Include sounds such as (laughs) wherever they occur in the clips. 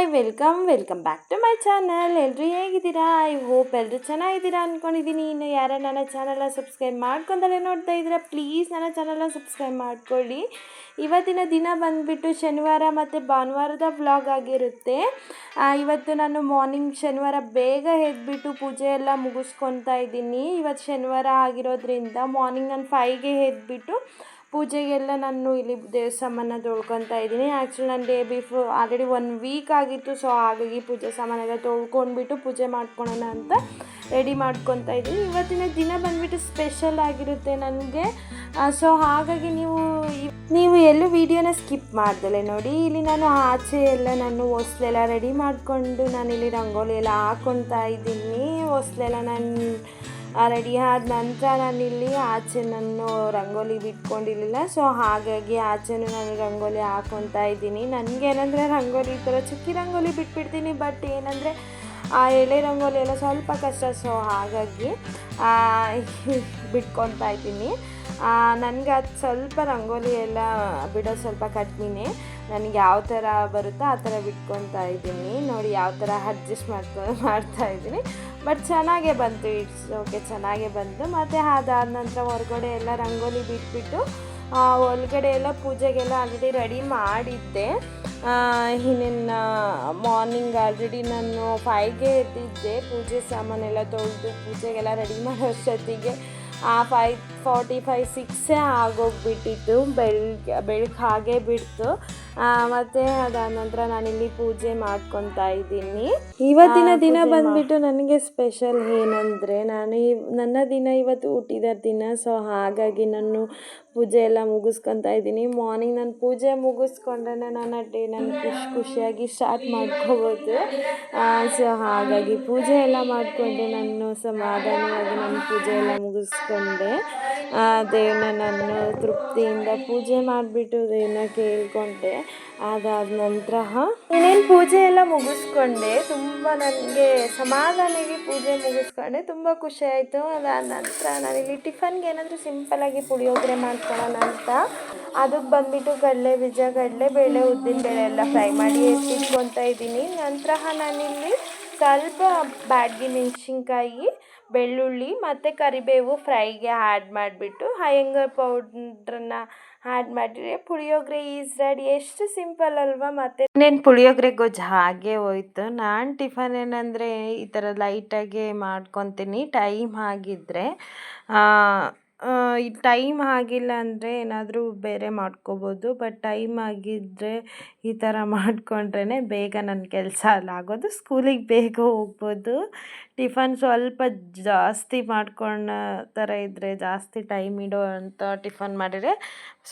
Hi welcome welcome back to my channel ಎಲ್ಲರೂ ಹೇಗಿದ್ದೀರಾ? I hope ಎಲ್ಲರೂ ಚೆನ್ನಾಗಿದ್ದೀರಾ ಅಂದ್ಕೊಂಡಿದ್ದೀನಿ ಇನ್ನು ಯಾರೋ ನನ್ನ ಚಾನಲ್ನ ಸಬ್ಸ್ಕ್ರೈಬ್ ಮಾಡ್ಕೊಂಡಲ್ಲೇ ನೋಡ್ತಾ ಇದ್ದೀರಾ ಪ್ಲೀಸ್ ನನ್ನ ಚಾನಲ್ನ ಸಬ್ಸ್ಕ್ರೈಬ್ ಮಾಡ್ಕೊಳ್ಳಿ. ಇವತ್ತಿನ ದಿನ ಬಂದುಬಿಟ್ಟು ಶನಿವಾರ ಮತ್ತು ಭಾನುವಾರದ ವ್ಲಾಗ್ ಆಗಿರುತ್ತೆ. ಇವತ್ತು ನಾನು ಮಾರ್ನಿಂಗ್ ಶನಿವಾರ ಬೇಗ ಎದ್ಬಿಟ್ಟು ಪೂಜೆ ಎಲ್ಲ ಮುಗಿಸ್ಕೊತಾ ಇದ್ದೀನಿ. ಇವತ್ತು ಶನಿವಾರ ಆಗಿರೋದ್ರಿಂದ ಮಾರ್ನಿಂಗ್ ನಾನು ಫೈವ್ಗೆ ಎದ್ಬಿಟ್ಟು ಪೂಜೆಗೆಲ್ಲ ನಾನು ಇಲ್ಲಿ ದೇವಸ್ಥಾನ ತೊಳ್ಕೊತಾ ಇದ್ದೀನಿ. ಆ್ಯಕ್ಚುಲಿ ನಾನು day before already one week ಆಗಿತ್ತು ಸೊ ಹಾಗಾಗಿ ಪೂಜೆ ಸಾಮಾನೆಲ್ಲ ತೊಳ್ಕೊಂಡ್ಬಿಟ್ಟು ಪೂಜೆ ಮಾಡ್ಕೊಳೋಣ ಅಂತ ರೆಡಿ ಮಾಡ್ಕೊತಾ ಇದ್ದೀನಿ. ಇವತ್ತಿನ ದಿನ ಬಂದುಬಿಟ್ಟು ಸ್ಪೆಷಲ್ ಆಗಿರುತ್ತೆ ನನಗೆ. ಸೊ ಹಾಗಾಗಿ ನೀವು ನೀವು ಎಲ್ಲೂ ವೀಡಿಯೋನ ಸ್ಕಿಪ್ ಮಾಡ್ದಲೆ ನೋಡಿ. ಇಲ್ಲಿ ನಾನು ಆಚೆ ಎಲ್ಲ ನಾನು ಹೊಸ್ಲೆಲ್ಲ ರೆಡಿ ಮಾಡಿಕೊಂಡು ಇಲ್ಲಿ ರಂಗೋಲಿ ಎಲ್ಲ ಹಾಕ್ಕೊತಾ ಇದ್ದೀನಿ. ಹೊಸ್ಲೆಲ್ಲ ನಾನು ರೆಡಿ ಆದ ನಂತರ ನಾನಿಲ್ಲಿ ಆಚೆ ನಾನು ರಂಗೋಲಿ ಬಿಟ್ಕೊಂಡಿರಲಿಲ್ಲ. ಸೊ ಹಾಗಾಗಿ ಆಚೆನೂ ನಾನು ರಂಗೋಲಿ ಹಾಕ್ಕೊತಾ ಇದ್ದೀನಿ. ನನಗೇನಂದರೆ ರಂಗೋಲಿ ಈ ಥರ ಚುಕ್ಕಿ ರಂಗೋಲಿ ಬಿಟ್ಬಿಡ್ತೀನಿ ಬಟ್ ಏನಂದರೆ ಎಳೆ ರಂಗೋಲಿ ಎಲ್ಲ ಸ್ವಲ್ಪ ಕಷ್ಟ ಸೊ ಹಾಗಾಗಿ ಆ, ಬಿಟ್ಕೊತಾ ಇದ್ದೀನಿ. ನನಗೆ ಅದು ಸ್ವಲ್ಪ ರಂಗೋಲಿ ಎಲ್ಲ ಬಿಡೋದು ಸ್ವಲ್ಪ ಕಟ್ತೀನಿ ನನಗೆ ಯಾವ ಥರ ಬರುತ್ತೋ ಆ ಥರ ಬಿಟ್ಕೊತಾ ಇದ್ದೀನಿ. ನೋಡಿ ಯಾವ ಥರ ಅಡ್ಜಸ್ಟ್ ಮಾಡ್ಕೊ ಮಾಡ್ತಾ ಇದ್ದೀನಿ. ಬಟ್ ಚೆನ್ನಾಗೇ ಬಂತು ಇಟ್ಸ್ ಓಕೆ ಚೆನ್ನಾಗೇ ಬಂತು. ಮತ್ತು ಅದಾದ ನಂತರ ಹೊರಗಡೆ ಎಲ್ಲ ರಂಗೋಲಿ ಬಿಟ್ಬಿಟ್ಟು ಆ, ಒಳಗಡೆ ಎಲ್ಲ ಪೂಜೆಗೆಲ್ಲ ಆಲ್ರೆಡಿ ರೆಡಿ ಮಾಡಿದ್ದೆ. ಇನ್ನೇನು ಮಾರ್ನಿಂಗ್ ಆಲ್ರೆಡಿ ನಾನು ಫೈವ್ಗೆ ಎದ್ದಿದ್ದೆ. ಪೂಜೆ ಸಾಮಾನೆಲ್ಲ ತೊಳೆದು ಪೂಜೆಗೆಲ್ಲ ರೆಡಿ ಮಾಡೋ ಅಷ್ಟೊತ್ತಿಗೆ ಆ ಫೈವ್ ಫಾರ್ಟಿ ಫೈವ್ ಸಿಕ್ಸೇ ಆಗೋಗ್ಬಿಟ್ಟಿತ್ತು. ಬೆಳಗ್ಗೆ ಬೆಳಗ್ಗೆ ಹಾಗೆ ಬಿಡ್ತು. ಮತ್ತು ಅದಾದ ನಂತರ ನಾನಿಲ್ಲಿ ಪೂಜೆ ಮಾಡ್ಕೊತಾ ಇದ್ದೀನಿ. ಇವತ್ತಿನ ದಿನ ಬಂದ್ಬಿಟ್ಟು ನನಗೆ ಸ್ಪೆಷಲ್ ಏನಂದರೆ ನಾನು ನನ್ನ ದಿನ ಇವತ್ತು ಹುಟ್ಟಿದ ದಿನ ಸೊ ಹಾಗಾಗಿ ನಾನು ಪೂಜೆ ಎಲ್ಲ ಮುಗಿಸ್ಕೊತಾ ಇದ್ದೀನಿ. ಮಾರ್ನಿಂಗ್ ನಾನು ಪೂಜೆ ಮುಗಿಸ್ಕೊಂಡ್ರೆ ನನ್ನ ಡೇ ನಾನು ಖುಷಿ ಖುಷಿಯಾಗಿ ಸ್ಟಾರ್ಟ್ ಮಾಡ್ಕೋಬೋದು. ಸೊ ಹಾಗಾಗಿ ಪೂಜೆ ಎಲ್ಲ ಮಾಡಿಕೊಂಡೆ ನಾನು ಸಮಾಧಾನವಾಗಿ ನನ್ನ ಪೂಜೆ ಎಲ್ಲ ಮುಗಿಸ್ಕೊಂಡೆ. ದೇವ್ರನ್ನ ನಾನು ತೃಪ್ತಿಯಿಂದ ಪೂಜೆ ಮಾಡಿಬಿಟ್ಟು ದೇವ್ರನ್ನ ಕೇಳ್ಕೊಂಡೆ. ಅದಾದ ನಂತರ ಇನ್ನೇನು ಪೂಜೆ ಎಲ್ಲ ಮುಗಿಸ್ಕೊಂಡೆ. ತುಂಬ ನನಗೆ ಸಮಾಧಾನವಾಗಿ ಪೂಜೆ ಮುಗಿಸ್ಕೊಂಡೆ. ತುಂಬ ಖುಷಿ ಆಯಿತು. ಅದಾದ ನಂತರ ನಾನಿಲ್ಲಿ ಟಿಫನ್ಗೆ ಏನಾದರೂ ಸಿಂಪಲಾಗಿ ಪುಳಿಯೋಗರೆ ಮಾಡ್ಕೊಳ್ಳೋಣ ಅಂತ. ಅದಕ್ಕೆ ಬಂದುಬಿಟ್ಟು ಕಡಲೆ ಬೀಜ ಉದ್ದಿನ ಬೆಳೆ ಎಲ್ಲ ಫ್ರೈ ಮಾಡಿ ಎತ್ತಿಟ್ಕೊತಾ ಇದ್ದೀನಿ. ನಂತರ ನಾನಿಲ್ಲಿ ಸ್ವಲ್ಪ ಬ್ಯಾಡ್ಗಿ ಮೆಣಸಿನ್ಕಾಯಿ, ಬೆಳ್ಳುಳ್ಳಿ ಮತ್ತು ಕರಿಬೇವು ಫ್ರೈಗೆ ಆ್ಯಡ್ ಮಾಡಿಬಿಟ್ಟು ಹಯಂಗರ್ ಪೌಡ್ರನ್ನ ಆ್ಯಡ್ ಮಾಡಿದ್ರೆ ಪುಳಿಯೋಗರೆ ಈಸ್ ರೆಡಿ. ಎಷ್ಟು ಸಿಂಪಲ್ ಅಲ್ವಾ ಮತ್ತು. ಇನ್ನೇನು ಪುಳಿಯೋಗರೆ ಗೊಜ್ಜು? ಹಾಗೆ ಹೋಯ್ತು. ನಾನು ಟಿಫನ್ ಏನಂದರೆ ಈ ಥರ ಲೈಟಾಗಿ ಮಾಡ್ಕೊತೀನಿ. ಟೈಮ್ ಆಗಿದ್ದರೆ ಈ ಟೈಮ್ ಆಗಿಲ್ಲ ಅಂದರೆ ಏನಾದರೂ ಬೇರೆ ಮಾಡ್ಕೋಬೋದು, ಬಟ್ ಟೈಮ್ ಆಗಿದ್ದರೆ ಈ ಥರ (laughs) ಮಾಡಿಕೊಂಡ್ರೇ ಬೇಗ ನನ್ನ ಕೆಲಸ ಎಲ್ಲ ಆಗೋದು ಸ್ಕೂಲಿಗೆ ಬೇಗ ಹೋಗ್ಬೋದು. ಟಿಫನ್ ಸ್ವಲ್ಪ ಜಾಸ್ತಿ ಮಾಡ್ಕೊಳ್ಳೋ ಥರ ಇದ್ದರೆ ಜಾಸ್ತಿ ಟೈಮ್ ಇಡೋ ಅಂಥ ಟಿಫನ್ ಮಾಡಿದರೆ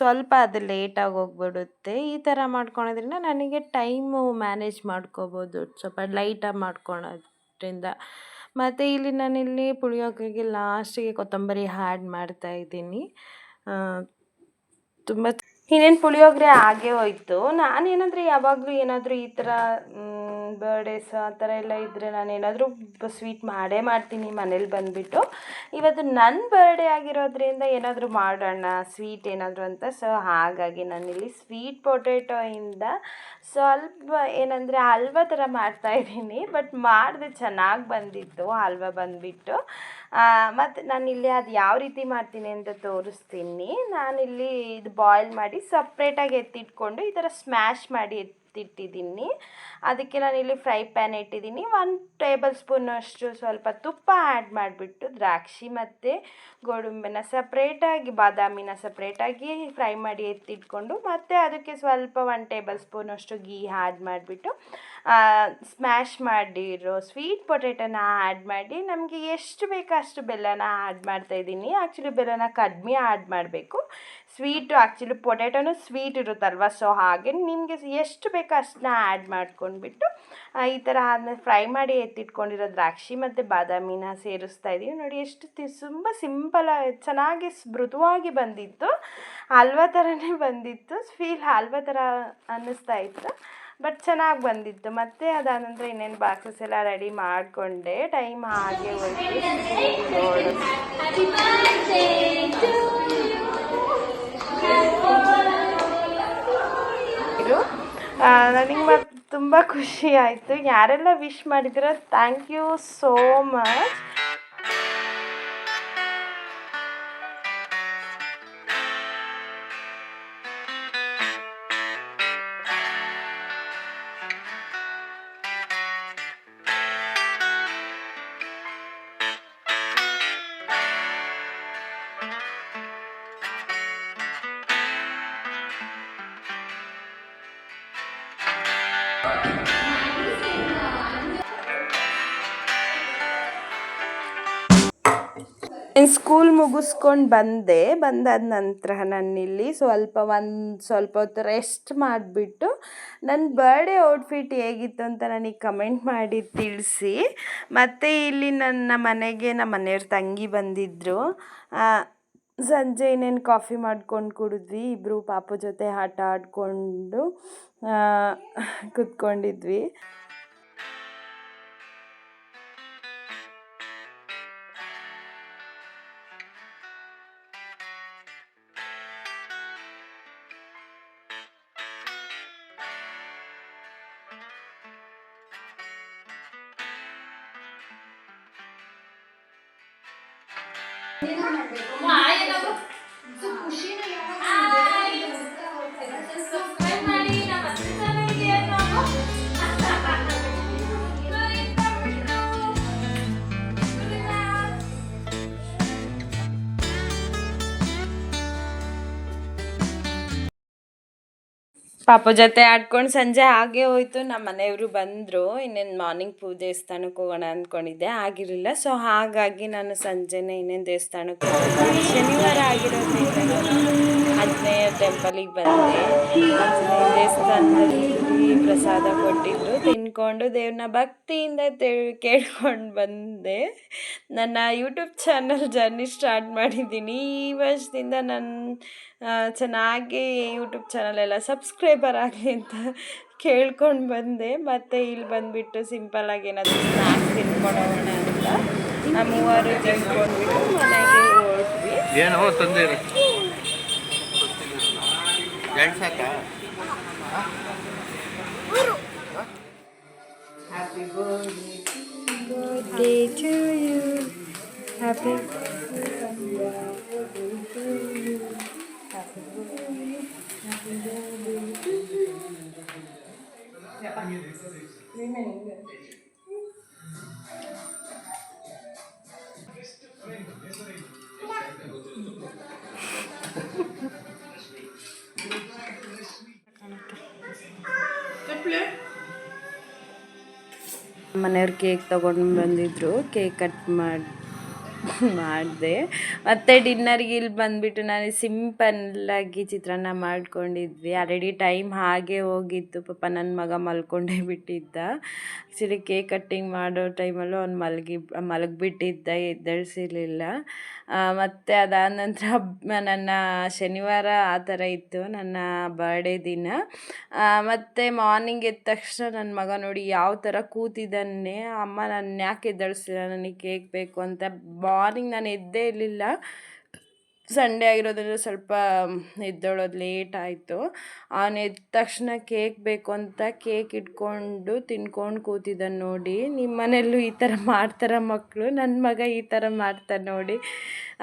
ಸ್ವಲ್ಪ ಅದು ಲೇಟಾಗಿ ಹೋಗ್ಬಿಡುತ್ತೆ. ಈ ಥರ ಮಾಡ್ಕೊಳೋದ್ರಿಂದ ನನಗೆ ಟೈಮು ಮ್ಯಾನೇಜ್ ಮಾಡ್ಕೋಬೋದು, ಸ್ವಲ್ಪ ಲೈಟಾಗಿ ಮಾಡ್ಕೊಳೋದ್ರಿಂದ. ಮತ್ತು ಇಲ್ಲಿ ನಾನಿಲ್ಲಿ ಪುಳಿಯೋಗರೆಗೆ ಲಾಸ್ಟಿಗೆ ಕೊತ್ತಂಬರಿ ಹ್ಯಾಡ್ ಮಾಡ್ತಾ ಇದ್ದೀನಿ. ತುಂಬ ಇನ್ನೇನು ಪುಳಿಯೋಗರೆ ಆಗೇ ಹೋಯ್ತು. ನಾನೇನಂದರೆ ಯಾವಾಗಲೂ ಏನಾದರೂ ಈ ಥರ ಬರ್ಡೇಸ್ ಆ ಥರ ಎಲ್ಲ ಇದ್ದರೆ ನಾನು ಏನಾದರೂ ಸ್ವೀಟ್ ಮಾಡೇ ಮಾಡ್ತೀನಿ ಮನೇಲಿ ಬಂದುಬಿಟ್ಟು. ಇವತ್ತು ನನ್ನ ಬರ್ಡೇ ಆಗಿರೋದ್ರಿಂದ ಏನಾದರೂ ಮಾಡೋಣ ಸ್ವೀಟ್ ಏನಾದರೂ ಅಂತ. ಸೊ ಹಾಗಾಗಿ ನಾನಿಲ್ಲಿ ಸ್ವೀಟ್ ಪೊಟೇಟೋಯಿಂದ ಸ್ವಲ್ಪ ಏನಂದರೆ ಹಲ್ವ ಥರ ಮಾಡ್ತಾಯಿದ್ದೀನಿ ಬಟ್ ಮಾಡಿದೆ ಚೆನ್ನಾಗಿ ಬಂದಿತ್ತು, ಹಲ್ವ ಬಂದುಬಿಟ್ಟು. ಮತ್ತು ನಾನಿಲ್ಲಿ ಅದು ಯಾವ ರೀತಿ ಮಾಡ್ತೀನಿ ಅಂತ ತೋರಿಸ್ತೀನಿ. ನಾನಿಲ್ಲಿ ಇದು ಬಾಯ್ಲ್ ಮಾಡಿ ಸಪ್ರೇಟಾಗಿ ಎತ್ತಿಟ್ಕೊಂಡು ಈ ಥರ ಸ್ಮ್ಯಾಶ್ ಮಾಡಿ ಎತ್ತಿಟ್ಟಿದ್ದೀನಿ. ಅದಕ್ಕೆ ನಾನಿಲ್ಲಿ ಫ್ರೈ ಪ್ಯಾನ್ ಇಟ್ಟಿದ್ದೀನಿ. ಒನ್ ಟೇಬಲ್ ಸ್ಪೂನಷ್ಟು ಸ್ವಲ್ಪ ತುಪ್ಪ ಆ್ಯಡ್ ಮಾಡಿಬಿಟ್ಟು ದ್ರಾಕ್ಷಿ ಮತ್ತು ಗೋಡಂಬಿನ ಸಪ್ರೇಟಾಗಿ ಬಾದಾಮಿನ ಸಪ್ರೇಟಾಗಿ ಫ್ರೈ ಮಾಡಿ ಎತ್ತಿಟ್ಕೊಂಡು ಮತ್ತು ಅದಕ್ಕೆ ಸ್ವಲ್ಪ ಒನ್ ಟೇಬಲ್ ಸ್ಪೂನಷ್ಟು ಗೀ ಆ್ಯಡ್ ಮಾಡಿಬಿಟ್ಟು ಸ್ಮ್ಯಾಶ್ ಮಾಡಿರೋ ಸ್ವೀಟ್ ಪೊಟೇಟೋನ ಆ್ಯಡ್ ಮಾಡಿ ನಮಗೆ ಎಷ್ಟು ಬೇಕೋ ಅಷ್ಟು ಬೆಲ್ಲನ ಆ್ಯಡ್ ಮಾಡ್ತಾಯಿದ್ದೀನಿ ಆ್ಯಕ್ಚುಲಿ ಬೆಲ್ಲನ ಕಡಿಮೆ ಆ್ಯಡ್ ಮಾಡಬೇಕು. ಸ್ವೀಟು ಆ್ಯಕ್ಚುಲಿ ಪೊಟೇಟೋನು ಸ್ವೀಟ್ ಇರುತ್ತಲ್ವ ಸೊ ಹಾಗೆ ನಿಮಗೆ ಎಷ್ಟು ಬೇಕೋ ಅಷ್ಟನ್ನ ಆ್ಯಡ್ ಮಾಡ್ಕೊಂಡ್ಬಿಟ್ಟು ಈ ಥರ ಆದಮೇಲೆ ಫ್ರೈ ಮಾಡಿ ಎತ್ತಿಟ್ಕೊಂಡಿರೋ ದ್ರಾಕ್ಷಿ ಮತ್ತು ಬಾದಾಮಿನ ಸೇರಿಸ್ತಾ ಇದ್ದೀವಿ ನೋಡಿ ಎಷ್ಟು ತುಂಬ ಸಿಂಪಲ್ ಚೆನ್ನಾಗಿ ಮೃದುವಾಗಿ ಬಂದಿತ್ತು. ಹಲ್ವಾ ಥರನೇ ಬಂದಿತ್ತು. ಫೀಲ್ ಹಲ್ವಾ ಥರ ಅನ್ನಿಸ್ತಾ ಇತ್ತು. ಬಟ್ ಚೆನ್ನಾಗಿ ಬಂದಿತ್ತು. ಮತ್ತೆ ಅದಾದ ನಂತರ ಇನ್ನೇನು ಬಾಕ್ಸಸ್ ಎಲ್ಲ ರೆಡಿ ಮಾಡಿಕೊಂಡೆ. ಟೈಮ್ ಹಾಗೆ ಹೋಯ್ತು. ನನಗೆ ಮತ್ತು ತುಂಬ ಖುಷಿ ಆಯಿತು. ಯಾರೆಲ್ಲ wish ಮಾಡಿದಿರೋ thank you so much school ಮುಗಿಸ್ಕೊಂಡು ಬಂದೆ. ಬಂದಾದ ನಂತರ ನಾನಿಲ್ಲಿ ಸ್ವಲ್ಪ ಒಂದು ಸ್ವಲ್ಪ ಹೊತ್ತು ರೆಸ್ಟ್ ಮಾಡಿಬಿಟ್ಟು ನನ್ನ ಬರ್ಡೇ ಔಟ್ಫಿಟ್ ಹೇಗಿತ್ತು ಅಂತ ನನಗೆ ಕಮೆಂಟ್ ಮಾಡಿ ತಿಳಿಸಿ. ಮತ್ತು ಇಲ್ಲಿ ನನ್ನ ಮನೆಗೆ ನಮ್ಮ ಮನೆಯವ್ರ ತಂಗಿ ಬಂದಿದ್ದರು ಸಂಜೆ ಇನ್ನೇನು ಕಾಫಿ ಮಾಡ್ಕೊಂಡು ಕುಡಿದ್ವಿ. ಇಬ್ಬರು ಪಾಪು ಜೊತೆ ಆಟ ಆಡಿಕೊಂಡು ಕುತ್ಕೊಂಡಿದ್ವಿ. ಖುಷಿನ ಪಾಪ ಜೊತೆ ಆಡ್ಕೊಂಡು ಸಂಜೆ ಹಾಗೆ ಹೋಯ್ತು. ನಮ್ಮ ಮನೆಯವರು ಬಂದರು, ಇನ್ನೇನು ಮಾರ್ನಿಂಗ್ ಪೂ ದೇವಸ್ಥಾನಕ್ಕೆ ಹೋಗೋಣ ಅಂದ್ಕೊಂಡಿದ್ದೆ ಆಗಿರಲಿಲ್ಲ. ಸೊ ಹಾಗಾಗಿ ನಾನು ಸಂಜೆನೇ ಇನ್ನೇನು ದೇವಸ್ಥಾನಕ್ಕೆ ಶನಿವಾರ ಆಗಿರೋದ್ರಿಂದ ಆಂಜನೇಯ ಟೆಂಪಲಿಗೆ ಬಂದೆ. ದೇವಸ್ಥಾನದಲ್ಲಿ ಪ್ರಸಾದ ಕೊಟ್ಟಿದ್ದು ತಿನ್ಕೊಂಡು ದೇವ್ರನ್ನ ಭಕ್ತಿಯಿಂದ ಕೇಳ್ಕೊಂಡು ಬಂದೆ. ನನ್ನ ಯೂಟ್ಯೂಬ್ ಚಾನಲ್ ಜರ್ನಿ ಸ್ಟಾರ್ಟ್ ಮಾಡಿದ್ದೀನಿ. ಈ ವರ್ಷದಿಂದ ನನ್ನ ಚೆನ್ನಾಗಿ ಯೂಟ್ಯೂಬ್ ಚಾನಲೆಲ್ಲ ಸಬ್ಸ್ಕ್ರೈಬರ್ ಆಗಲಿ ಅಂತ ಕೇಳ್ಕೊಂಡು ಬಂದೆ. ಮತ್ತು ಇಲ್ಲಿ ಬಂದುಬಿಟ್ಟು ಸಿಂಪಲ್ಲಾಗಿ ಏನಾದರೂ ಸ್ನ್ಯಾಕ್ಸ್ ತಿನ್ಕೊಂಡು ಅಂತ. ಆ ಮೂವರು ತಿನ್ಕೊಂಡ್ಬಿಟ್ಟು ಮನೆಗೆ ಹೊರಟ್ವಿ Happy birthday to you. Happy birthday to you. Happy birthday. ಮನೆಯವ್ರು ಕೇಕ್ ತಗೊಂಡು ಬಂದಿದ್ರು ಕೇಕ್ ಕಟ್ ಮಾಡಿ ಮಾಡಿದೆ. ಮತ್ತು ಡಿನ್ನರ್ಗೆ ಇಲ್ಲಿ ಬಂದುಬಿಟ್ಟು ನಾನು ಸಿಂಪಲ್ಲಾಗಿ ಚಿತ್ರಾನ್ನ ಮಾಡ್ಕೊಂಡಿದ್ವಿ. ಆಲ್ರೆಡಿ ಟೈಮ್ ಹಾಗೆ ಹೋಗಿತ್ತು. ಪಾಪ ನನ್ನ ಮಗ ಮಲ್ಕೊಂಡೇ ಬಿಟ್ಟಿದ್ದ. ಆ್ಯಕ್ಚುಲಿ ಕೇಕ್ ಕಟ್ಟಿಂಗ್ ಮಾಡೋ ಟೈಮಲ್ಲೂ ಅವ್ನು ಮಲಗಿ, ಮಲಗಿಬಿಟ್ಟಿದ್ದ, ಎದ್ದೇಳಿಸಿರ್ಲಿಲ್ಲ. ಮತ್ತು ಅದಾದ ನಂತರ ನನ್ನ ಶನಿವಾರ ಆ ಥರ ಇತ್ತು. ನನ್ನ ಬರ್ಡೇ ದಿನ. ಮತ್ತು ಮಾರ್ನಿಂಗ್ ಎದ್ದ ತಕ್ಷಣ ನನ್ನ ಮಗ ನೋಡಿ ಯಾವ ಥರ ಕೂತಿದ್ದಾನೆ. ಅಮ್ಮ ನನ್ನ ಯಾಕೆ ಎದ್ದಳಿಸಿಲ್ಲ? ನನಗೆ ಕೇಕ್ ಬೇಕು ಅಂತ ಮಾರ್ನಿಂಗ್ ನಾನು ಎದ್ದೇ ಇರಲಿಲ್ಲ. ಸಂಡೇ ಆಗಿರೋದ್ರಿಂದ ಸ್ವಲ್ಪ ಎದ್ದೇಳೋದು ಲೇಟ್ ಆಯಿತು. ಅವನು ಎದ್ದ ತಕ್ಷಣ ಕೇಕ್ ಬೇಕು ಅಂತ ಕೇಕ್ ಇಟ್ಕೊಂಡು ತಿನ್ಕೊಂಡು ಕೂತಿದ್ದಾನೆ ನೋಡಿ. ನಿಮ್ಮ ಮನೆಯಲ್ಲೂ ಈ ಥರ ಮಾಡ್ತಾರೆ ಮಕ್ಕಳು ನನ್ನ ಮಗ ಈ ಥರ ಮಾಡ್ತಾನೆ ನೋಡಿ.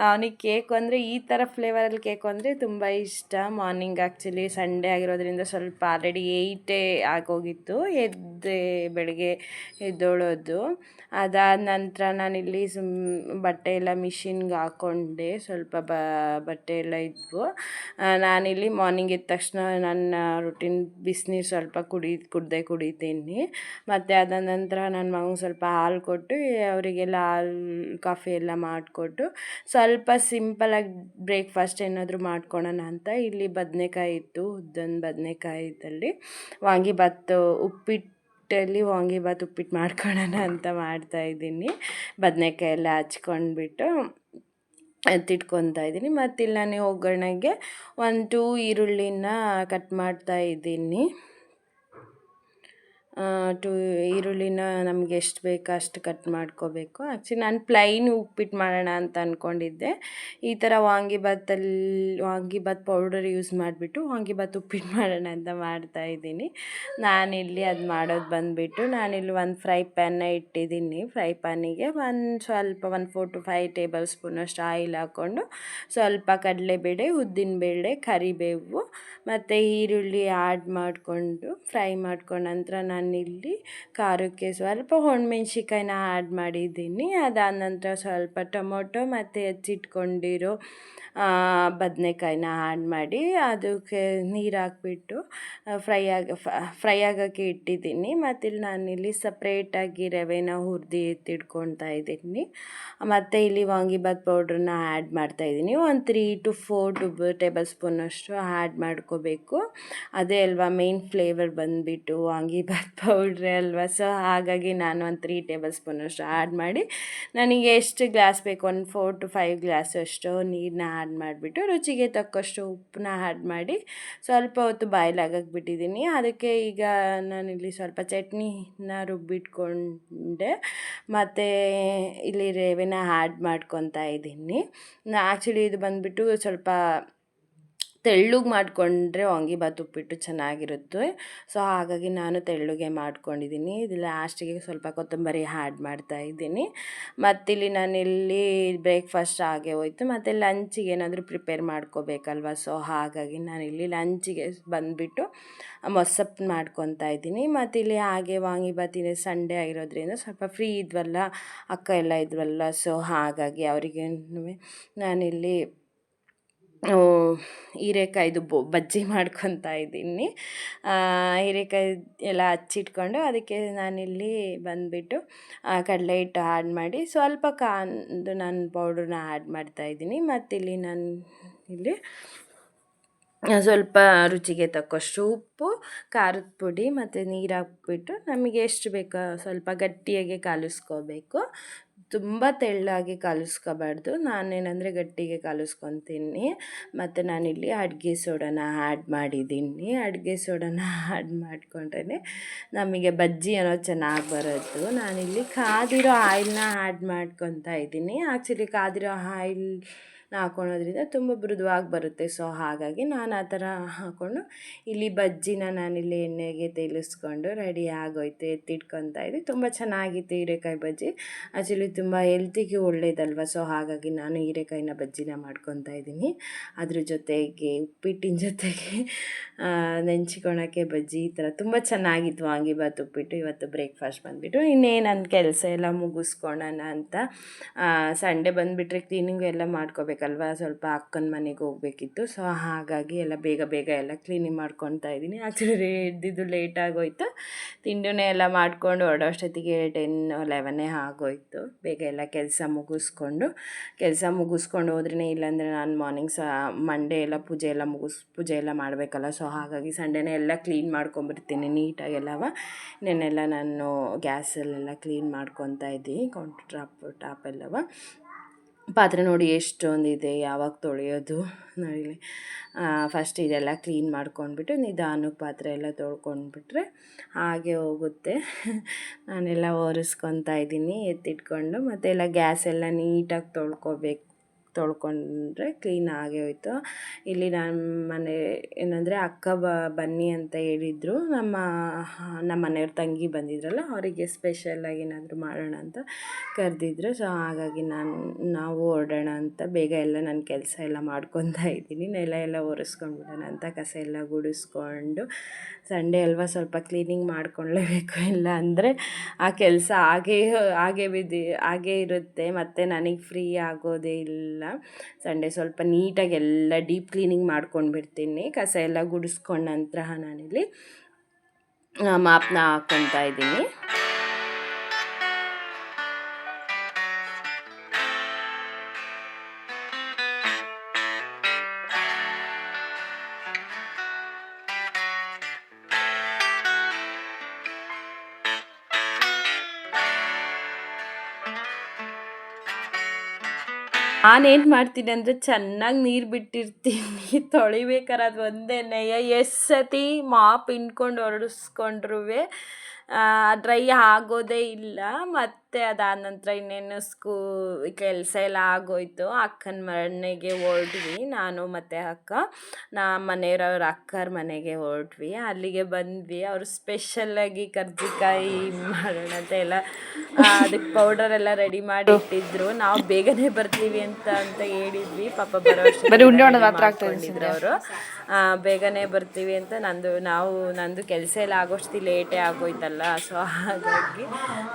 ಅವನಿಗೆ ಕೇಕ್ ಅಂದರೆ ಈ ಥರ ಫ್ಲೇವರಲ್ಲಿ ಕೇಕು ಅಂದರೆ ತುಂಬ ಇಷ್ಟ. ಮಾರ್ನಿಂಗ್ ಆ್ಯಕ್ಚುಲಿ ಸಂಡೇ ಆಗಿರೋದ್ರಿಂದ ಸ್ವಲ್ಪ ಆಲ್ರೆಡಿ ಏಯ್ಟೇ ಆಗೋಗಿತ್ತು. ಎದ್ದೆ ಬೆಳಗ್ಗೆ ಎದ್ದೋಳೋದು. ಅದಾದ ನಂತರ ನಾನಿಲ್ಲಿ ಸುಮ್ ಬಟ್ಟೆ ಎಲ್ಲ ಮಿಷಿನ್ಗೆ ಹಾಕ್ಕೊಂಡೆ ಸ್ವಲ್ಪ ಬಟ್ಟೆ ಎಲ್ಲ ಇದ್ವು ನಾನಿಲ್ಲಿ ಮಾರ್ನಿಂಗ್ ಇದ್ದ ತಕ್ಷಣ ನನ್ನ ರುಟೀನ್ ಬಿಸಿನೀರು ಸ್ವಲ್ಪ ಕುಡಿ, ಕುಡ್ದೆ ಕುಡಿತೀನಿ. ಮತ್ತು ಅದ ನಂತರ ನನ್ನ ಮಗನಿಗೆ ಸ್ವಲ್ಪ ಹಾಲು ಕೊಟ್ಟು, ಅವರಿಗೆಲ್ಲ ಹಾಲು ಕಾಫಿ ಎಲ್ಲ ಮಾಡಿಕೊಟ್ಟು, ಸ್ವಲ್ಪ ಸಿಂಪಲಾಗಿ ಬ್ರೇಕ್ಫಾಸ್ಟ್ ಏನಾದರೂ ಮಾಡ್ಕೊಳೋಣ ಅಂತ ಇಲ್ಲಿ ಬದನೆಕಾಯಿ ಇತ್ತು ಉದ್ದೊಂದು ಬದನೆಕಾಯಿ ಇದ್ದಲ್ಲಿ ವಾಂಗಿಭಾತು ಉಪ್ಪಿಟ್ಟು ಹಿಟ್ಟಲ್ಲಿ ವಾಂಗಿಭಾತ್ ಉಪ್ಪಿಟ್ಟು ಮಾಡ್ಕೊಳ್ಳೋಣ ಅಂತ ಮಾಡ್ತಾಯಿದ್ದೀನಿ ಬದನೆಕಾಯಿ ಎಲ್ಲ ಹಚ್ಕೊಂಡ್ಬಿಟ್ಟು ಎತ್ತಿಟ್ಕೊತಾ ಇದ್ದೀನಿ. ಮತ್ತಿಲ್ಲ ನಾನು ಒಗ್ಗರಣೆಗೆ ಒಂದು ಟೂ ಈರುಳ್ಳಿನ ಕಟ್ ಮಾಡ್ತಾ ಇದ್ದೀನಿ. ಟು ಈರುಳ್ಳಿನ ನಮಗೆ ಎಷ್ಟು ಬೇಕೋ ಅಷ್ಟು ಕಟ್ ಮಾಡ್ಕೋಬೇಕು. ಆ್ಯಕ್ಚುಲಿ ನಾನು ಪ್ಲೈನ್ ಉಪ್ಪಿಟ್ಟು ಮಾಡೋಣ ಅಂತ ಅಂದ್ಕೊಂಡಿದ್ದೆ ಈ ಥರ ವಾಂಗಿಭಾತಲ್ಲಿ ವಾಂಗಿಭಾತ್ ಪೌಡರ್ ಯೂಸ್ ಮಾಡಿಬಿಟ್ಟು ವಾಂಗಿಭಾತ್ ಉಪ್ಪಿಟ್ಟು ಮಾಡೋಣ ಅಂತ ಮಾಡ್ತಾ ಇದ್ದೀನಿ. ನಾನಿಲ್ಲಿ ಅದು ಮಾಡೋದು ಬಂದುಬಿಟ್ಟು ನಾನಿಲ್ಲಿ ಒಂದು ಫ್ರೈ ಪ್ಯಾನ್ನ ಇಟ್ಟಿದ್ದೀನಿ. ಫ್ರೈ ಪ್ಯಾನಿಗೆ ಒಂದು ಸ್ವಲ್ಪ, ಒಂದು ಫೋರ್ ಟು ಫೈವ್ ಟೇಬಲ್ ಸ್ಪೂನಷ್ಟು ಆಯಿಲ್ ಹಾಕ್ಕೊಂಡು ಸ್ವಲ್ಪ ಕಡಲೆಬೇಳೆ ಉದ್ದಿನಬೇಳೆ ಕರಿಬೇವು ಮತ್ತು ಈರುಳ್ಳಿ ಆ್ಯಡ್ ಮಾಡಿಕೊಂಡು ಫ್ರೈ ಮಾಡ್ಕೊಂಡ ನಂತರ ನಾನಿಲ್ಲಿ ಖಾರಕ್ಕೆ ಸ್ವಲ್ಪ ಒಣಮೆಣ್ಸಿಕಾಯಿನ ಆ್ಯಡ್ ಮಾಡಿದ್ದೀನಿ. ಅದಾದ ನಂತರ ಸ್ವಲ್ಪ ಟೊಮೊಟೊ ಮತ್ತು ಹೆಚ್ಚಿಟ್ಕೊಂಡಿರೋ ಬದನೆಕಾಯಿನ ಆ್ಯಡ್ ಮಾಡಿ ಅದಕ್ಕೆ ನೀರು ಹಾಕ್ಬಿಟ್ಟು ಫ್ರೈ ಆಗ ಫ್ರೈ ಆಗೋಕ್ಕೆ ಇಟ್ಟಿದ್ದೀನಿ. ಮತ್ತಿಲ್ಲಿ ನಾನಿಲ್ಲಿ ಸಪ್ರೇಟಾಗಿ ರವೆನ ಹುರಿದು ಎತ್ತಿಟ್ಕೊಳ್ತಾ ಇದ್ದೀನಿ. ಮತ್ತು ಇಲ್ಲಿ ವಾಂಗಿಭಾತ್ ಪೌಡ್ರನ್ನ ಆ್ಯಡ್ ಮಾಡ್ತಾಯಿದ್ದೀನಿ ಒಂದು three to four to table ಸ್ಪೂನಷ್ಟು ಆ್ಯಡ್ ಮಾಡ್ಕೋಬೇಕು. ಅದೇ ಅಲ್ವಾ ಮೇನ್ ಫ್ಲೇವರ್ ಬಂದುಬಿಟ್ಟು ವಾಂಗಿಭಾತ್ ಪೌಡ್ರೇ ಅಲ್ವಾ? ಸೊ ಹಾಗಾಗಿ ನಾನು ಒಂದು ತ್ರೀ ಟೇಬಲ್ ಸ್ಪೂನಷ್ಟು ಆ್ಯಡ್ ಮಾಡಿ, ನನಗೆ ಎಷ್ಟು ಗ್ಲಾಸ್ ಬೇಕು? ಒಂದು ಫೋರ್ ಟು ಫೈವ್ ಗ್ಲಾಸ್ ಅಷ್ಟು ನೀರನ್ನ ಆ್ಯಡ್ ಮಾಡಿಬಿಟ್ಟು, ರುಚಿಗೆ ತಕ್ಕಷ್ಟು ಉಪ್ಪನ್ನ ಆ್ಯಡ್ ಮಾಡಿ, ಸ್ವಲ್ಪ ಹೊತ್ತು ಬಾಯ್ಲಾಗಕ್ಕೆ ಬಿಟ್ಟಿದ್ದೀನಿ ಅದಕ್ಕೆ ಈಗ ನಾನಿಲ್ಲಿ ಸ್ವಲ್ಪ ಚಟ್ನಿನ ರುಬ್ಬಿಟ್ಕೊಂಡೆ, ಮತ್ತು ಇಲ್ಲಿ ರೇವೆನ ಆ್ಯಡ್ ಮಾಡ್ಕೊತಾ ಇದ್ದೀನಿ ಆ್ಯಕ್ಚುಲಿ ಇದು ಬಂದುಬಿಟ್ಟು ಸ್ವಲ್ಪ ತೆಳ್ಳಗೆ ಮಾಡಿಕೊಂಡ್ರೆ ವಾಂಗಿಭಾತ್ ಉಪ್ಪಿಟ್ಟು ಚೆನ್ನಾಗಿರುತ್ತೆ. ಸೊ ಹಾಗಾಗಿ ನಾನು ತೆಳ್ಳಗೆ ಮಾಡ್ಕೊಂಡಿದ್ದೀನಿ. ಇದು ಲಾಸ್ಟಿಗೆ ಸ್ವಲ್ಪ ಕೊತ್ತಂಬರಿ ಆ್ಯಡ್ ಮಾಡ್ತಾ ಇದ್ದೀನಿ. ಮತ್ತಿಲ್ಲಿ ನಾನಿಲ್ಲಿ ಬ್ರೇಕ್ಫಾಸ್ಟ್ ಆಗೇ ಹೋಯ್ತು. ಮತ್ತು ಲಂಚಿಗೆ ಏನಾದರೂ ಪ್ರಿಪೇರ್ ಮಾಡ್ಕೋಬೇಕಲ್ವ? ಸೊ ಹಾಗಾಗಿ ನಾನಿಲ್ಲಿ ಲಂಚಿಗೆ ಬಂದುಬಿಟ್ಟು ಮೊಸಪ್ಪು ಮಾಡ್ಕೊತಾ ಇದ್ದೀನಿ. ಮತ್ತು ಇಲ್ಲಿ ಹಾಗೆ ವಾಂಗಿಬಾತ್ ಇದೆ ಸಂಡೇ ಆಗಿರೋದ್ರಿಂದ ಸ್ವಲ್ಪ ಫ್ರೀ ಇದ್ವಲ್ಲ, ಅಕ್ಕ ಎಲ್ಲ ಇದ್ವಲ್ಲ. ಸೊ ಹಾಗಾಗಿ ಅವರಿಗೆ ನಾನಿಲ್ಲಿ ಹೀರೆಕಾಯ್ದು ಬೊ, ಬಜ್ಜಿ (laughs) ಮಾಡ್ಕೊತಾ ಇದ್ದೀನಿ. ಹೀರೆಕಾಯಿ ಎಲ್ಲ ಹಚ್ಚಿಟ್ಕೊಂಡು ಅದಕ್ಕೆ ನಾನಿಲ್ಲಿ ಬಂದುಬಿಟ್ಟು ಕಡಲೆ ಹಿಟ್ಟು ಆ್ಯಡ್ ಮಾಡಿ, ಸ್ವಲ್ಪ ಕಾಂದು ನಾನು ಪೌಡ್ರನ್ನ ಆ್ಯಡ್ ಮಾಡ್ತಾಯಿದ್ದೀನಿ ಮತ್ತಿಲ್ಲಿ ನಾನು ಇಲ್ಲಿ ಸ್ವಲ್ಪ ರುಚಿಗೆ ತಕ್ಕಷ್ಟು ಉಪ್ಪು, ಖಾರದ ಪುಡಿ ಮತ್ತು ನೀರು ಹಾಕ್ಬಿಟ್ಟು ನಮಗೆ ಎಷ್ಟು ಬೇಕೋ ಸ್ವಲ್ಪ ಗಟ್ಟಿಯಾಗಿ ಕಲಿಸ್ಕೋಬೇಕು. ತುಂಬ ತೆಳ್ಳಾಗಿ ಕಲಿಸ್ಕೋಬಾರ್ದು. ನಾನೇನಂದರೆ ಗಟ್ಟಿಗೆ ಕಲಿಸ್ಕೊತೀನಿ. ಮತ್ತು ನಾನಿಲ್ಲಿ ಅಡುಗೆ ಸೋಡನ ಆ್ಯಡ್ ಮಾಡಿದ್ದೀನಿ. ಅಡುಗೆ ಸೋಡನ (laughs) ಆ್ಯಡ್ ಮಾಡಿಕೊಂಡ್ರೆ ನಮಗೆ ಬಜ್ಜಿ ಅನ್ನೋದು ಚೆನ್ನಾಗಿ ಬರೋದು. ನಾನಿಲ್ಲಿ ಕಾದಿರೋ ಆಯಿಲ್ನ ಆ್ಯಡ್ ಮಾಡ್ಕೊತಾ ಇದ್ದೀನಿ. ಆ್ಯಕ್ಚುಲಿ ಕಾದಿರೋ ಆಯಿಲ್ ಹಾಕ್ಕೊಳೋದ್ರಿಂದ ತುಂಬ ಮೃದುವಾಗಿ ಬರುತ್ತೆ. ಸೊ ಹಾಗಾಗಿ ನಾನು ಆ ಥರ ಹಾಕ್ಕೊಂಡು ಇಲ್ಲಿ ಬಜ್ಜಿನ ನಾನಿಲ್ಲಿ ಎಣ್ಣೆಗೆ ತೇಲಿಸ್ಕೊಂಡು ರೆಡಿ ಆಗೋಯ್ತು ಎತ್ತಿಟ್ಕೊತಾ ಇದ್ದೆ. ತುಂಬ ಚೆನ್ನಾಗಿತ್ತು ಹೀರೆಕಾಯಿ ಬಜ್ಜಿ. ಆ್ಯಕ್ಚುಲಿ ತುಂಬ ಹೆಲ್ತಿಗೆ ಒಳ್ಳೇದಲ್ವ? ಸೊ ಹಾಗಾಗಿ ನಾನು ಹೀರೆಕಾಯಿನ ಬಜ್ಜಿನ ಮಾಡ್ಕೊತಾ ಇದ್ದೀನಿ. ಅದ್ರ ಜೊತೆಗೆ ಉಪ್ಪಿಟ್ಟಿನ ಜೊತೆಗೆ ನೆಂಚ್ಕೊಳಕ್ಕೆ ಬಜ್ಜಿ ಈ ಥರ ತುಂಬ ಚೆನ್ನಾಗಿತ್ತು. ವಾಂಗಿಭಾತ್ ಉಪ್ಪಿಟ್ಟು, ಇವತ್ತು ಬ್ರೇಕ್ಫಾಸ್ಟ್ ಬಂದುಬಿಟ್ಟು. ಇನ್ನೇನು ನನ್ನ ಕೆಲಸ ಎಲ್ಲ ಮುಗಿಸ್ಕೊಳ್ಳೋಣ ಅಂತ ಸಂಡೇ ಬಂದುಬಿಟ್ರೆ ಕ್ಲೀನಿಂಗ್ ಎಲ್ಲ ಮಾಡ್ಕೋಬೇಕು ಬೇಕಲ್ವ? ಸ್ವಲ್ಪ ಅಕ್ಕನ ಮನೆಗೆ ಹೋಗಬೇಕಿತ್ತು. ಸೊ ಹಾಗಾಗಿ ಎಲ್ಲ ಬೇಗ ಬೇಗ ಎಲ್ಲ ಕ್ಲೀನಿಂಗ್ ಮಾಡ್ಕೊತಾ ಇದ್ದೀನಿ. ಆ್ಯಕ್ಚುಲಿ ಲೇಟ್ ಆಗೋಯ್ತು. ತಿಂಡಿನೇ ಎಲ್ಲ ಮಾಡ್ಕೊಂಡು ಹೊರಡೋಷ್ಟೊತ್ತಿಗೆ ಟೆನ್ ಲೆವೆನ್ನೇ ಆಗೋಯ್ತು. ಬೇಗ ಎಲ್ಲ ಕೆಲಸ ಮುಗಿಸ್ಕೊಂಡು ಕೆಲಸ ಮುಗಿಸ್ಕೊಂಡು ಹೋದ್ರೇ ಇಲ್ಲಾಂದರೆ ನಾನು ಮಾರ್ನಿಂಗ್ ಸಹ ಮಂಡೇ ಎಲ್ಲ ಪೂಜೆ ಎಲ್ಲ ಮುಗಿಸ್, ಪೂಜೆ ಎಲ್ಲ ಮಾಡಬೇಕಲ್ಲ. ಸೊ ಹಾಗಾಗಿ ಸಂಡೇನೇ ಎಲ್ಲ ಕ್ಲೀನ್ ಮಾಡ್ಕೊಂಬಿಡ್ತೀನಿ ನೀಟಾಗೆಲ್ಲವ ನೆನ್ನೆಲ್ಲ ನಾನು ಗ್ಯಾಸಲ್ಲೆಲ್ಲ ಕ್ಲೀನ್ ಮಾಡ್ಕೊತಾ ಇದ್ದೀನಿ. ಕೌಂಟರ್ ಟಾಪ್ ಟಾಪ್ ಎಲ್ಲವ ಪಾತ್ರೆ ನೋಡಿ ಎಷ್ಟೊಂದಿದೆ ಯಾವಾಗ ತೊಳೆಯೋದು ನೋಡಿ ಫಸ್ಟ್ ಇದೆಲ್ಲ ಕ್ಲೀನ್ ಮಾಡ್ಕೊಂಡ್ಬಿಟ್ಟು ನಿಧಾನಕ್ಕೆ ಪಾತ್ರೆ ಎಲ್ಲ ತೊಳ್ಕೊಂಡ್ಬಿಟ್ರೆ ಹಾಗೆ ಹೋಗುತ್ತೆ. ನಾನೆಲ್ಲ ಒರೆಸ್ಕೊತಾ ಇದ್ದೀನಿ, ಎತ್ತಿಟ್ಕೊಂಡು ಮತ್ತೆಲ್ಲ ಗ್ಯಾಸ್ ಎಲ್ಲ ನೀಟಾಗಿ ತೊಳ್ಕೊಬೇಕು. ತೊಳ್ಕೊಂಡ್ರೆ ಕ್ಲೀನ್ ಆಗೇ ಹೋಯ್ತು. ಇಲ್ಲಿ ನಮ್ಮ ಮನೆ ಏನಂದರೆ ಅಕ್ಕ ಬನ್ನಿ ಅಂತ ಹೇಳಿದರು. ನಮ್ಮ ನಮ್ಮ ಮನೆಯವ್ರ ತಂಗಿ ಬಂದಿದ್ರಲ್ಲ, ಅವರಿಗೆ ಸ್ಪೆಷಲಾಗಿ ಏನಾದರೂ ಮಾಡೋಣ ಅಂತ ಕರೆದಿದ್ರು. ಸೊ ಹಾಗಾಗಿ ನಾನು, ನಾವು ಹೊರಡೋಣ ಅಂತ ಬೇಗ ಎಲ್ಲ ನನ್ನ ಕೆಲಸ ಎಲ್ಲ ಮಾಡ್ಕೊತಾ ಇದ್ದೀನಿ. ನೆಲ ಎಲ್ಲ ಒರೆಸ್ಕೊಂಡ್ಬಿಡೋಣ ಅಂತ ಕಸ ಎಲ್ಲ ಗುಡಿಸ್ಕೊಂಡು ಸಂಡೇ ಅಲ್ವಾ ಸ್ವಲ್ಪ ಕ್ಲೀನಿಂಗ್ ಮಾಡ್ಕೊಳ್ಳೇಬೇಕು ಇಲ್ಲ ಅಂದರೆ ಆ ಕೆಲಸ ಹಾಗೇ ಹಾಗೆ ಬಿದ್ದು ಹಾಗೇ ಇರುತ್ತೆ. ಮತ್ತು ನನಗೆ ಫ್ರೀ ಆಗೋದೇ ಇಲ್ಲ. ಸಂಡೇ ಸ್ವಲ್ಪ ನೀಟಾಗಿ ಎಲ್ಲ ಡೀಪ್ ಕ್ಲೀನಿಂಗ್ ಮಾಡ್ಕೊಂಡು ಬಿಡ್ತೀನಿ. ಕಸ ಎಲ್ಲ ಗುಡಿಸ್ಕೊಂಡ ನಂತರ ನಾನಿಲ್ಲಿ ಮಾಪನ ಹಾಕ್ಕೊತಾ ಇದ್ದೀನಿ. ನಾನೇನು ಮಾಡ್ತೀನಿ ಅಂದರೆ ಚೆನ್ನಾಗಿ ನೀರು ಬಿಟ್ಟಿರ್ತೀನಿ. (laughs) ತೊಳಿಬೇಕಾರೆ ಅದು ಒಂದೇ ನಯ. ಎಷ್ಟು ಮಾಪ್ ಹಿಂಡ್ಕೊಂಡು ಹೊರಡಿಸ್ಕೊಂಡ್ರೂ ಡ್ರೈ ಆಗೋದೇ ಇಲ್ಲ. ಮತ್ತು ಅದಾದ ನಂತರ ಇನ್ನೇನು ಸ್ಕೂ ಕೆಲಸ ಎಲ್ಲ ಆಗೋಯ್ತು. ಅಕ್ಕನ ಮನೆಗೆ ಹೊರಟ್ವಿ. ನಾನು ಮತ್ತೆ ಅಕ್ಕ. ನಾ ಮನೆಯವ್ರವ್ರ ಅಕ್ಕರ ಮನೆಗೆ ಹೊರಟ್ವಿ. ಅಲ್ಲಿಗೆ ಬಂದ್ವಿ. ಅವರು ಸ್ಪೆಷಲ್ಲಾಗಿ ಕರ್ಜಿಕಾಯಿ ಮಾಡೋಣ ಅಂತ ಎಲ್ಲ ಅದಕ್ಕೆ ಪೌಡರ್ ಎಲ್ಲ ರೆಡಿ ಮಾಡಿ ಇಟ್ಟಿದ್ರು. ನಾವು ಬೇಗನೆ ಬರ್ತೀವಿ ಅಂತ ಅಂತ ಹೇಳಿದ್ವಿ. ಪಾಪ ಬರೋ ಬರೀ ಉಂಡೆ ಮಾತ್ರ ಆಗ್ತಾ ಇದೆ ಇದ್ರು ಅವರು. ಬೇಗನೆ ಬರ್ತೀವಿ ಅಂತ ನಂದು ನಾವು ನಂದು ಕೆಲಸ ಎಲ್ಲ ಆಗೋಷ್ಟು ಲೇಟೇ ಆಗೋಯ್ತಲ್ಲ. ಸೊ ಹಾಗಾಗಿ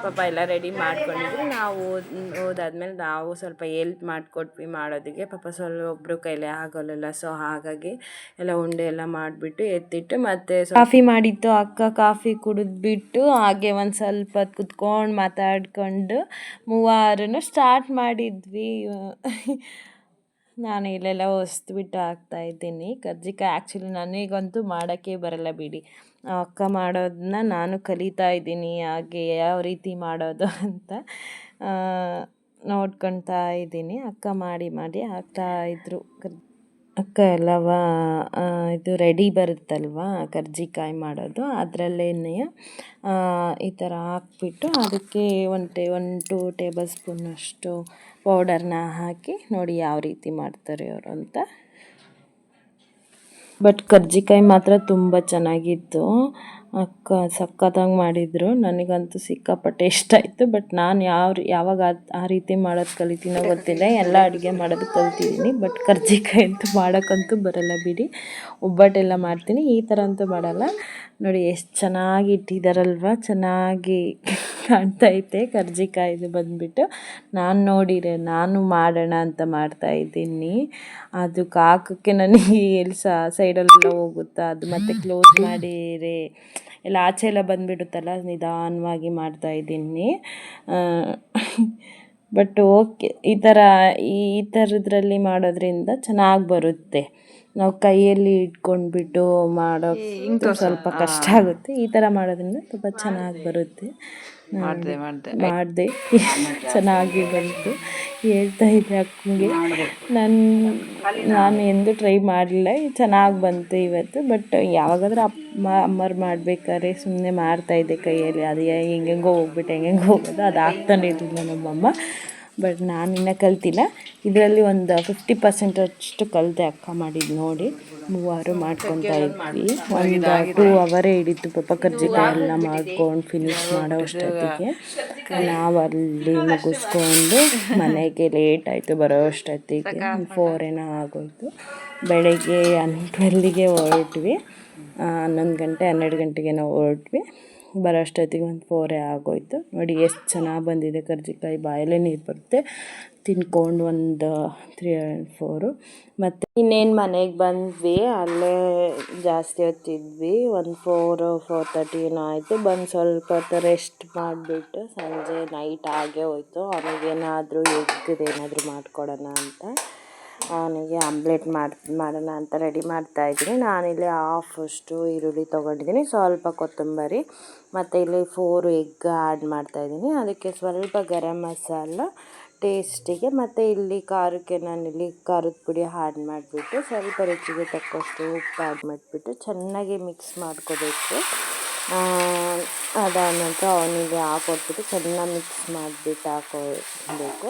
ಪಾಪ ಎಲ್ಲ ರೆಡಿ ಮಾಡ್ಕೊಂಡಿದ್ವಿ. ನಾವು ಹೋದ್ ಹೋದಾದ್ಮೇಲೆ ನಾವು ಸ್ವಲ್ಪ ಎಲ್ಪ್ ಮಾಡಿಕೊಟ್ವಿ ಮಾಡೋದಕ್ಕೆ. ಪಾಪ ಸ್ವಲ್ಪ ಒಬ್ಬರು ಕೈಲೇ ಆಗೋಲ್ಲ ಸೊ ಹಾಗಾಗಿ ಎಲ್ಲ ಉಂಡೆ ಎಲ್ಲ ಮಾಡಿಬಿಟ್ಟು ಎತ್ತಿಟ್ಟು ಮತ್ತೆ ಕಾಫಿ ಮಾಡಿತ್ತು, ಅಕ್ಕ ಕಾಫಿ ಕುಡಿದ್ಬಿಟ್ಟು ಹಾಗೆ ಒಂದು ಸ್ವಲ್ಪ ಕುತ್ಕೊಂಡು ಮಾತಾಡ್ಕೊಂಡು ಮೂವಾರನು ಸ್ಟಾರ್ಟ್ ಮಾಡಿದ್ವಿ. ನಾನು ಇಲ್ಲೆಲ್ಲ ಹೊಸ್ದ್ಬಿಟ್ಟು ಹಾಕ್ತಾ ಇದ್ದೀನಿ. ಕರ್ಜಿಕಾಯಿ ಆ್ಯಕ್ಚುಲಿ ನನಗಂತೂ ಮಾಡೋಕ್ಕೆ ಬರಲ್ಲ ಬಿಡಿ. ಅಕ್ಕ ಮಾಡೋದನ್ನ ನಾನು ಕಲಿತಾ ಇದ್ದೀನಿ, ಹಾಗೆ ಯಾವ ರೀತಿ ಮಾಡೋದು ಅಂತ ನೋಡ್ಕೊತಾ ಇದ್ದೀನಿ. ಅಕ್ಕ ಮಾಡಿ ಮಾಡಿ ಹಾಕ್ತಾ ಇದ್ದರು ಅಕ್ಕ ಎಲ್ಲವ ಇದು ರೆಡಿ ಬರುತ್ತಲ್ವಾ, ಕರ್ಜಿಕಾಯಿ ಮಾಡೋದು. ಅದರಲ್ಲೇನೆ ಈ ಥರ ಹಾಕ್ಬಿಟ್ಟು ಅದಕ್ಕೆ ಒಂದು ಟೇ, ಒನ್ ಟೂ ಟೇಬಲ್ ಸ್ಪೂನಷ್ಟು ಪೌಡರ್ನ ಹಾಕಿ ನೋಡಿ ಯಾವ ರೀತಿ ಮಾಡ್ತಾರೆ ಅವರು ಅಂತ. ಬಟ್ ಕರ್ಜಿಕಾಯಿ ಮಾತ್ರ ತುಂಬ ಚೆನ್ನಾಗಿತ್ತು. ಅಕ್ಕ ಸಕ್ಕತ್ತಾಗಿ ಮಾಡಿದರು. ನನಗಂತೂ ಸಿಕ್ಕಾಪಟ್ಟೆ ಇಷ್ಟ ಆಯಿತು. ಬಟ್ ನಾನು ಯಾವ ಯಾವಾಗ ಆ ರೀತಿ ಮಾಡೋದು ಕಲಿತೀನೋ ಗೊತ್ತಿಲ್ಲ. ಎಲ್ಲ ಅಡುಗೆ ಮಾಡೋದು ಕಲ್ತಿದ್ದೀನಿ ಬಟ್ ಕರ್ಜಿಕಾಯಿ ಅಂತೂ ಮಾಡೋಕ್ಕಂತೂ ಬರಲ್ಲ ಬಿಡಿ. ಒಬ್ಬಟ್ಟೆಲ್ಲ ಮಾಡ್ತೀನಿ. ಈ ಥರ ಅಂತೂ ಮಾಡಲ್ಲ. ನೋಡಿ, ಎಷ್ಟು ಚೆನ್ನಾಗಿ ಇಟ್ಟಿದ್ದಾರಲ್ವ ಚೆನ್ನಾಗಿ. ಕಾಣ್ತೈತೆ ಕರ್ಜಿಕಾಯಿದು ಬಂದುಬಿಟ್ಟು. ನಾನು ನೋಡಿರೆ ನಾನು ಮಾಡೋಣ ಅಂತ ಮಾಡ್ತಾ ಇದ್ದೀನಿ. ಅದು ಕಾಕಕ್ಕೆ ನನಗೆ ಎಲ್ಲಿ ಸಹ ಸೈಡಲ್ಲೆಲ್ಲ ಹೋಗುತ್ತಾ ಅದು ಮತ್ತೆ ಕ್ಲೋಸ್ ಮಾಡಿರೆ ಎಲ್ಲ ಆಚೆ ಎಲ್ಲ ಬಂದುಬಿಡುತ್ತಲ್ಲ ನಿಧಾನವಾಗಿ ಮಾಡ್ತಾ ಇದ್ದೀನಿ. ಬಟ್ ಓಕೆ ಈ ಥರ ಈ ಈ ಥರದ್ರಲ್ಲಿ ಮಾಡೋದ್ರಿಂದ ಚೆನ್ನಾಗಿ ಬರುತ್ತೆ. ನಾವು ಕೈಯಲ್ಲಿ ಇಟ್ಕೊಂಡ್ಬಿಟ್ಟು ಮಾಡೋಕ್ಕೆ ಸ್ವಲ್ಪ ಕಷ್ಟ ಆಗುತ್ತೆ. ಈ ಥರ ಮಾಡೋದ್ರಿಂದ ತುಂಬ ಚೆನ್ನಾಗಿ ಬರುತ್ತೆ. ಮಾಡಿದೆ ಮಾಡಿದೆ. ಮಾಡಿದೆ. ಚೆನ್ನಾಗಿ ಬಂತು. ಹೇಳ್ತಾ ಇದ್ದೆ ಅಕ್ಕಂಗೆ. ನಾನು ನಾನು ಎಂದೂ ಟ್ರೈ ಮಾಡಲಿಲ್ಲ. ಚೆನ್ನಾಗಿ ಬಂತು ಇವತ್ತು ಬಟ್ ಯಾವಾಗಾದ್ರೂ ಅಮ್ಮ ಅಮ್ಮರು ಮಾಡ್ಬೇಕಾದ್ರೆ ಸುಮ್ಮನೆ ಮಾಡ್ತಾಯಿದ್ದೆ ಕೈಯಲ್ಲಿ. ಅದು ಹೆಂಗೆಂಗೋ ಹೋಗ್ಬಿಟ್ಟು, ಹೆಂಗೆಂಗೋ ಹೋಗೋದು. ಅದು ಆಗ್ತಾನೆ ಇರಲಿಲ್ಲ ನಮ್ಮಮ್ಮ ಬಟ್ ನಾನು ಇನ್ನೂ ಕಲ್ತಿಲ್ಲ. ಇದರಲ್ಲಿ ಒಂದು ಫಿಫ್ಟಿ ಪರ್ಸೆಂಟ್ ಅಷ್ಟು ಕಲಿತೆ ಅಕ್ಕ ಮಾಡಿದ್ದು ನೋಡಿ. ಮೂವಾರು ಮಾಡ್ಕೊತಾ ಇದ್ವಿ. ಒಂದು ಟೂ ಅವರೇ ಹಿಡಿತು ಪಾಪ ಕರ್ಜಿಕಾಯಿ ಎಲ್ಲ ಮಾಡ್ಕೊಂಡು ಫಿನಿಶ್ ಮಾಡೋ ಅಷ್ಟೊತ್ತಿಗೆ. ನಾವು ಅಲ್ಲಿ ಮುಗಿಸ್ಕೊಂಡು ಮನೆಗೆ ಲೇಟ್ ಆಯಿತು ಬರೋ ಅಷ್ಟೊತ್ತಿಗೆ. ಫೋರ್ ಏನೋ ಆಗೋಯ್ತು. ಬೆಳಗ್ಗೆ ಟ್ವೆಲ್ಗೆ ಹೊರಟ್ವಿ. ಹನ್ನೊಂದು ಗಂಟೆ ಹನ್ನೆರಡು ಗಂಟೆಗೆ ನಾವು ಹೊರಟ್ವಿ. ಬರೋ ಅಷ್ಟೊತ್ತಿಗೆ ಒಂದು ಫೋರೇ ಆಗೋಯ್ತು. ನೋಡಿ ಎಷ್ಟು ಚೆನ್ನಾಗಿ ಬಂದಿದೆ ಕರ್ಜಿಕಾಯಿ ಬಾಯಲ್ಲೇ ನೀರು ಬರುತ್ತೆ. ತಿನ್ಕೊಂಡು ಒಂದು ತ್ರೀ ಫೋರು ಮತ್ತು ಇನ್ನೇನು ಮನೆಗೆ ಬಂದ್ವಿ, ಅಲ್ಲೇ ಜಾಸ್ತಿ ಹೊತ್ತಿದ್ವಿ. ಒಂದು ಫೋರು ಫೋರ್ ತರ್ಟಿ ಏನೋ ಆಯಿತು. ಬಂದು ಸ್ವಲ್ಪ ಹೊತ್ತು ರೆಸ್ಟ್ ಮಾಡಿಬಿಟ್ಟು ಸಂಜೆ ನೈಟ್ ಆಗೇ ಹೋಯ್ತು. ಅವನಿಗೇನಾದರೂ ಎಗ್ದು ಏನಾದರೂ ಮಾಡ್ಕೊಡೋಣ ಅಂತ. ಅವನಿಗೆ ಆಮ್ಲೆಟ್ ಮಾಡಿ, ಮಾಡೋಣ ಅಂತ ರೆಡಿ ಮಾಡ್ತಾ ಮಾಡ್ತಾಯಿದ್ದೀನಿ ನಾನಿಲ್ಲಿ ಹಾಫ್ ಅಷ್ಟು ಈರುಳ್ಳಿ ತೊಗೊಂಡಿದ್ದೀನಿ. ಸ್ವಲ್ಪ ಕೊತ್ತಂಬರಿ, ಮತ್ತು ಇಲ್ಲಿ ಫೋರ್ ಎಗ್ ಆ್ಯಡ್ ಮಾಡ್ತಾಯಿದ್ದೀನಿ ಅದಕ್ಕೆ ಸ್ವಲ್ಪ ಗರಂ ಮಸಾಲ ಟೇಸ್ಟಿಗೆ ಮತ್ತು ಇಲ್ಲಿ ಖಾರಕ್ಕೆ ನಾನಿಲ್ಲಿ ಖಾರದ ಪುಡಿ ಆ್ಯಡ್ ಮಾಡಿಬಿಟ್ಟು ಸ್ವಲ್ಪ ರುಚಿಗೆ ತಕ್ಕಷ್ಟು ಉಪ್ಪು ಆ್ಯಡ್ ಮಾಡಿಬಿಟ್ಟು ಚೆನ್ನಾಗಿ ಮಿಕ್ಸ್ ಮಾಡ್ಕೋಬೇಕು. ಅದಾದ ನಂತರ ಅವನಿಗೆ ಹಾಕೊಟ್ಬಿಟ್ಟು ಚೆನ್ನಾಗಿ ಮಿಕ್ಸ್ ಮಾಡಿಬಿಟ್ಟು ಹಾಕೋಬೇಕು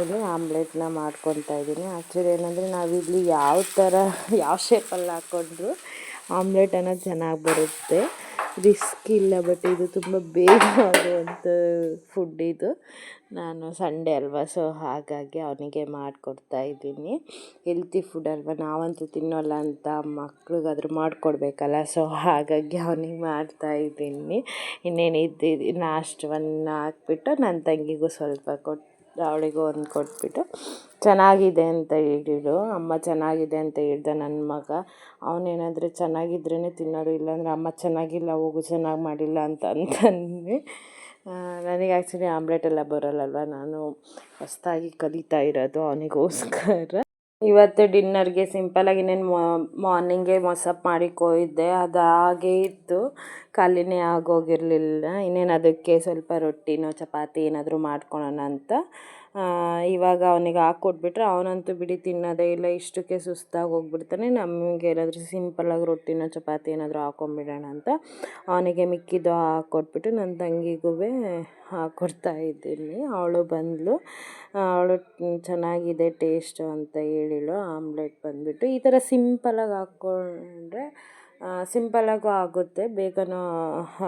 ಇಲ್ಲಿ ಆಮ್ಲೆಟ್ನ ಮಾಡ್ಕೊತಾ ಇದ್ದೀನಿ. ಆ್ಯಕ್ಚುಲಿ ಏನಂದರೆ ನಾವಿಲ್ಲಿ ಯಾವ ಥರ ಯಾವ ಶೇಪಲ್ಲಿ ಹಾಕ್ಕೊಂಡ್ರು ಆಮ್ಲೆಟ್ ಅನ್ನೋದು ಚೆನ್ನಾಗಿ ಬರುತ್ತೆ. ರಿಸ್ಕ್ ಇಲ್ಲ, ಬಟ್ ಇದು ತುಂಬ ಬೇಗ ಆಗುವಂಥ ಫುಡ್ ಇದು. ನಾನು ಸಂಡೇ ಅಲ್ವಾ ಸೊ ಹಾಗಾಗಿ ಅವನಿಗೆ ಮಾಡಿಕೊಡ್ತಾ ಇದ್ದೀನಿ. ಹೆಲ್ತಿ ಫುಡ್ ಅಲ್ವಾ, ನಾವಂತೂ ತಿನ್ನೋಲ್ಲ ಅಂತ ಮಕ್ಳಿಗಾದ್ರೂ ಮಾಡಿಕೊಡ್ಬೇಕಲ್ಲ ಸೊ ಹಾಗಾಗಿ ಅವನಿಗೆ ಮಾಡ್ತಾ ಇದ್ದೀನಿ. ಇನ್ನೇನು ಇದ್ದಿದ್ದು ನಾಷ್ಟವನ್ನು ಹಾಕ್ಬಿಟ್ಟು ನನ್ನ ತಂಗಿಗೂ ಸ್ವಲ್ಪ ಕೊಟ್ಟು ಅವಳಿಗೂ ಒಂದು ಕೊಟ್ಬಿಟ್ಟು, ಚೆನ್ನಾಗಿದೆ ಅಂತ ಹೇಳಿಳು ಅಮ್ಮ ಚೆನ್ನಾಗಿದೆ ಅಂತ ಹೇಳ್ದ ನನ್ನ ಮಗ. ಅವನೇನಾದರೂ ಚೆನ್ನಾಗಿದ್ರೇ ತಿನ್ನೋರು, ಇಲ್ಲಾಂದರೆ ಅಮ್ಮ ಚೆನ್ನಾಗಿಲ್ಲ, ಹೋಗು, ಚೆನ್ನಾಗಿ ಮಾಡಿಲ್ಲ ಅಂತ ಅಂತಂದ್ವಿ ನನಗೆ ಆ್ಯಕ್ಚುಲಿ ಆಮ್ಲೆಟ್ ಎಲ್ಲ ಬರಲ್ಲಲ್ವ? ನಾನು ಹೊಸ್ದಾಗಿ ಕಲಿತಾ ಇರೋದು ಅವನಿಗೋಸ್ಕರ. ಇವತ್ತು ಡಿನ್ನರ್ಗೆ ಸಿಂಪಲಾಗಿ ಇನ್ನೇನು ಮಾರ್ನಿಂಗೇ ಮೊಸಪ್ ಮಾಡಿ ಕೊಯ್ದೆ, ಅದು ಹಾಗೇ ಇತ್ತು. ಖಾಲಿನೇ ಆಗೋಗಿರಲಿಲ್ಲ. ಇನ್ನೇನು ಅದಕ್ಕೆ ಸ್ವಲ್ಪ ರೊಟ್ಟಿನೋ, ಚಪಾತಿ ಏನಾದರೂ ಮಾಡ್ಕೊಳ್ಳೋಣ ಅಂತ ಇವಾಗ ಅವನಿಗೆ ಹಾಕ್ಕೊಟ್ಬಿಟ್ರೆ ಅವನಂತೂ ಬಿಡಿ ತಿನ್ನೋದೇ ಇಲ್ಲ, ಇಷ್ಟಕ್ಕೆ ಸುಸ್ತಾಗಿ ಹೋಗ್ಬಿಡ್ತಾನೆ. ನಮಗೆ ಏನಾದರೂ ಸಿಂಪಲ್ಲಾಗಿ ರೊಟ್ಟಿನ ಚಪಾತಿ ಏನಾದರೂ ಹಾಕೊಂಬಿಡೋಣ ಅಂತ ಅವನಿಗೆ ಮಿಕ್ಕಿದ್ದು ಹಾಕ್ಕೊಟ್ಬಿಟ್ಟು ನನ್ನ ತಂಗಿಗೂ ಹಾಕ್ಕೊಡ್ತಾ ಇದ್ದೀನಿ. ಅವಳು ಬಂದಳು ಅವಳು ಚೆನ್ನಾಗಿದೆ, ಟೇಸ್ಟು ಅಂತ ಹೇಳಿಳು. ಆಮ್ಲೆಟ್ ಬಂದುಬಿಟ್ಟು ಈ ಥರ ಸಿಂಪಲಾಗಿ ಹಾಕ್ಕೊಂಡ್ರೆ ಸಿಂಪಲಾಗೂ ಆಗುತ್ತೆ, ಬೇಗನೂ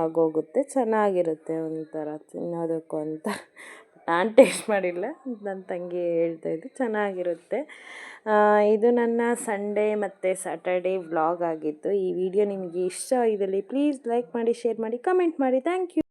ಆಗೋಗುತ್ತೆ, ಚೆನ್ನಾಗಿರುತ್ತೆ ಒಂಥರ ತಿನ್ನೋದಕ್ಕೂ ಅಂತ. ನಾನು ಟೇಸ್ಟ್ ಮಾಡಿಲ್ಲ ನನ್ನ ತಂಗಿ ಹೇಳ್ತಾ ಇದ್ದು ಚೆನ್ನಾಗಿರುತ್ತೆ. ಇದು ನನ್ನ ಸಂಡೇ ಮತ್ತು ಸ್ಯಾಟರ್ಡೇ ವ್ಲಾಗ್ ಆಗಿತ್ತು ಈ ವಿಡಿಯೋ ನಿಮಗೆ ಇಷ್ಟ ಆಗಿದ್ದಲ್ಲಿ ಪ್ಲೀಸ್ ಲೈಕ್ ಮಾಡಿ ಶೇರ್ ಮಾಡಿ ಕಮೆಂಟ್ ಮಾಡಿ ಥ್ಯಾಂಕ್ ಯು